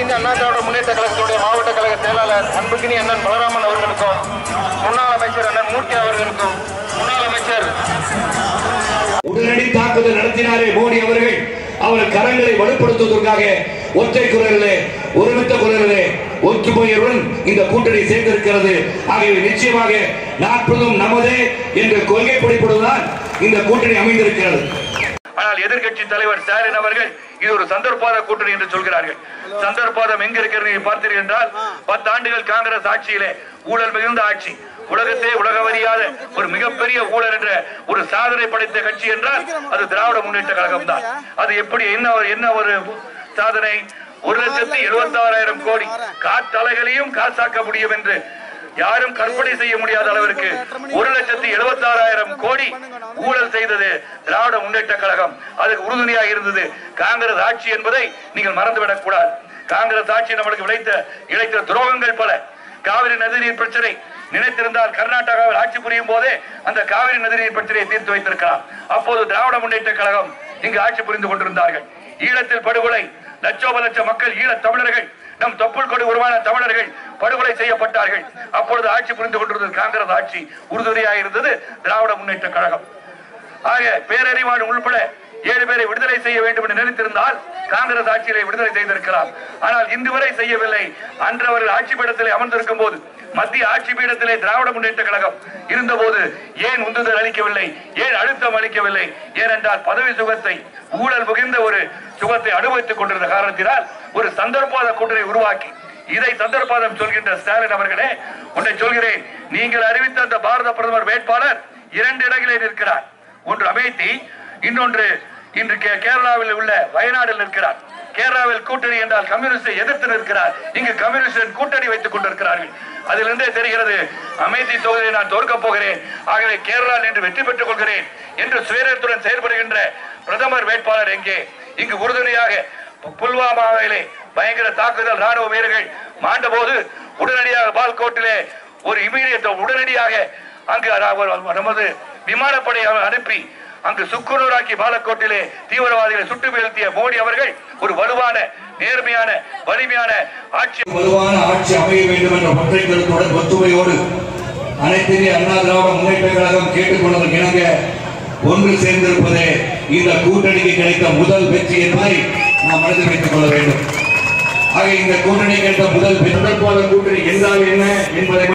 இந்திய அண்ணா திராவிட முன்னேற்ற கழகத்துடைய மாவட்ட கழக செயலாளர் அன்புக்கினி அண்ணன் பலராமன் அவர்களுக்கும் முன்னாள் அமைச்சர் அண்ணன் மூர்த்தி அவர்களுக்கும் முன்னாள் அமைச்சர் உடனடி தாக்குதல் நடத்தினாரே மோடி அவர்கள். அவர் கரங்களை வலுப்படுத்துவதற்காக ஒற்றை குரலிலே ஒருமித்த குரலிலே ஒற்றுமையுடன் இந்த கூட்டணி சேர்ந்திருக்கிறது. ஆகியவை நிச்சயமாக நாற்பதும் நமதே என்ற கொள்கைப்படிப்படுவதால் இந்த கூட்டணி அமைந்திருக்கிறது. ஆனால் எதிர்க்கட்சி தலைவர் ஸ்டாலின் அவர்கள் இது ஒரு சந்தர்ப்பாத கூட்டணி என்று சொல்கிறார்கள். சந்தர்ப்பாதம் எங்க இருக்கிறது பார்த்தீர்கள் என்றால் பத்து ஆண்டுகள் காங்கிரஸ் ஆட்சியிலே ஊழல் மிகுந்த ஆட்சி. உலகத்தே உலகவறியாத ஒரு மிகப்பெரிய ஊழல் என்ற ஒரு சாதனை படைத்த கட்சி என்றால் அது திராவிட முன்னேற்ற கழகம் தான். அது எப்படி என்ன ஒரு என்ன ஒரு சாதனை? ஒரு லட்சத்தி எழுபத்தி ஆறாயிரம் கோடி காற்றலைகளையும் காசாக்க முடியும் என்று யாரும் கற்பனை செய்ய முடியாத அளவிற்கு ஒரு இருபத்தாறாயிரம் கோடி ஊழல் செய்தது திராவிட முன்னேற்ற கழகம். அதுக்கு உறுதுணையாக இருந்தது காங்கிரஸ் ஆட்சி என்பதை நீங்கள் மறந்துவிடக் கூடாது. காங்கிரஸ் ஆட்சி நம்மளுக்கு விளைத்த இழைத்த துரோகங்கள் பல. காவிரி நதிநீர் பிரச்சனை. நினைத்திருந்தால் கர்நாடகாவில் ஆட்சி புரியும் போதே அந்த காவிரி நதிநீர் பிரச்சனையை தீர்த்து வைத்திருக்கலாம். அப்போது திராவிட முன்னேற்ற கழகம் இங்கு ஆட்சி புரிந்து கொண்டிருந்தார்கள். ஈழத்தில் படுகொலை. லட்சோப லட்சம் மக்கள் ஈழத் தமிழர்கள். நம் தொப்புள் கொடி உருவான தமிழர்கள் படுகொலை செய்யப்பட்டார்கள். அப்பொழுது ஆட்சி புரிந்து கொண்டிருந்தது காங்கிரஸ் ஆட்சி. உறுதுணையாக இருந்தது திராவிட முன்னேற்ற கழகம். ஆக பேரறிவாளன் உள்பட ஏழு பேரை விடுதலை செய்ய வேண்டும் என்று நினைத்திருந்தால் காங்கிரஸ் ஆட்சியிலே விடுதலை செய்திருக்கிறார் ஆனால் இன்று வரை செய்யவில்லை. அன்று அவர்கள் ஆட்சி பீடத்திலே அமர்ந்திருக்கும் போது மத்திய ஆட்சி பீடத்திலே திராவிட முன்னேற்ற கழகம் இருந்தபோது ஏன் உந்துதல் அளிக்கவில்லை? ஏன் அழுத்தம் அளிக்கவில்லை? ஏனென்றால் பதவி சுகத்தை ஊழல் மிகுந்த ஒரு சுகத்தை அனுபவித்துக் கொண்டிருந்த காரணத்தினால் ஒரு சந்தர்ப்பாத கூட்டணி உருவாக்கி இதை சந்தர்ப்பாதம் சொல்கின்ற ஸ்டாலின் அவர்களே உன்னை சொல்கிறேன். நீங்கள் அறிவித்த அந்த பாரத பிரதமர் வேட்பாளர் இரண்டு இடங்களில் இருக்கிறார் ஒன்று அமேத்தி இன்னொன்று இன்று கேரளாவில் உள்ள வயநாடில் இருக்கிறார் கேரளாவில் கூட்டணி என்றால் கம்யூனிஸ்டை எதிர்த்து நிற்கிறார். இங்கு கம்யூனிஸ்டன் கூட்டணி வைத்துக் கொண்டிருக்கிறார்கள். அதிலிருந்தே தெரிகிறது அமைதி தொகுதியை நான் தோற்கப் போகிறேன். ஆகவே கேரளா என்று வெற்றி பெற்றுக் கொள்கிறேன் என்று சுயநலத்துடன் செயல்படுகின்ற பிரதமர் வேட்பாளர் எங்கே? இங்கு உறுதுணையாக புல்வாமாவிலே பயங்கர தாக்குதல் ராணுவ வீரர்கள் மாண்ட போது உடனடியாக பால்கோட்டிலே ஒரு இமீடியட் உடனடியாக அங்கு நமது விமானப்படை அனுப்பி அங்கு சுக்குநூறாக்கி பாலக்கோட்டிலே தீவிரவாதிகளை சுட்டு வீழ்த்திய மோடி அவர்கள் ஒரு வலுவான நேர்மையான வலிமையான ஆட்சி வலுவான ஆட்சி அமைய வேண்டும் என்ற ஒற்றை கருத்துடன் ஒத்துமையோடு அனைத்து அண்ணா திராவிட முன்னேற்ற கழகம் கேட்டுக்கொண்டதற்கு இணங்க ஒன்று சேர்ந்திருப்பதே இந்த கூட்டணிக்கு கிடைத்த முதல் வெற்றி என்பதை நாம் மனதில் வைத்துக் கொள்ள வேண்டும். ஆக இந்த கூட்டணி கேட்ட முதல் வெற்றி கூட்டணி என்றால் என்ன என்பதை